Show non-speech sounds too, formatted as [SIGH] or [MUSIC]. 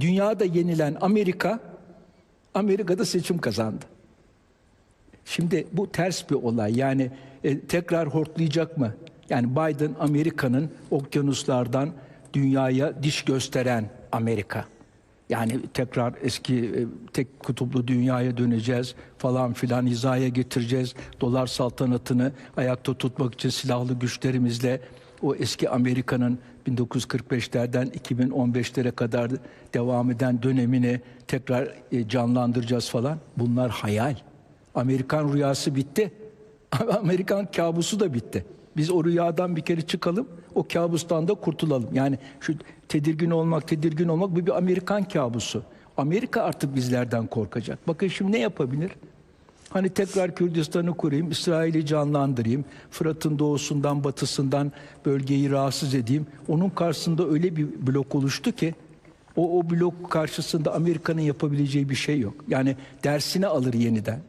Dünyada yenilen Amerika, Amerika'da seçim kazandı. Şimdi bu ters bir olay. Yani e, tekrar hortlayacak mı? Yani Biden Amerika'nın okyanuslardan dünyaya diş gösteren Amerika. Yani tekrar eski e, tek kutuplu dünyaya döneceğiz falan filan hizaya getireceğiz. Dolar saltanatını ayakta tutmak için silahlı güçlerimizle o eski Amerika'nın 1945'lerden 2015'lere kadar devam eden dönemini tekrar e, canlandıracağız falan. Bunlar hayal. Amerikan rüyası bitti. [LAUGHS] Amerikan kabusu da bitti. Biz o rüyadan bir kere çıkalım, o kabustan da kurtulalım. Yani şu tedirgin olmak, tedirgin olmak bu bir Amerikan kabusu. Amerika artık bizlerden korkacak. Bakın şimdi ne yapabilir? Hani tekrar Kürdistan'ı kurayım, İsrail'i canlandırayım, Fırat'ın doğusundan, batısından bölgeyi rahatsız edeyim. Onun karşısında öyle bir blok oluştu ki o, o blok karşısında Amerika'nın yapabileceği bir şey yok. Yani dersini alır yeniden.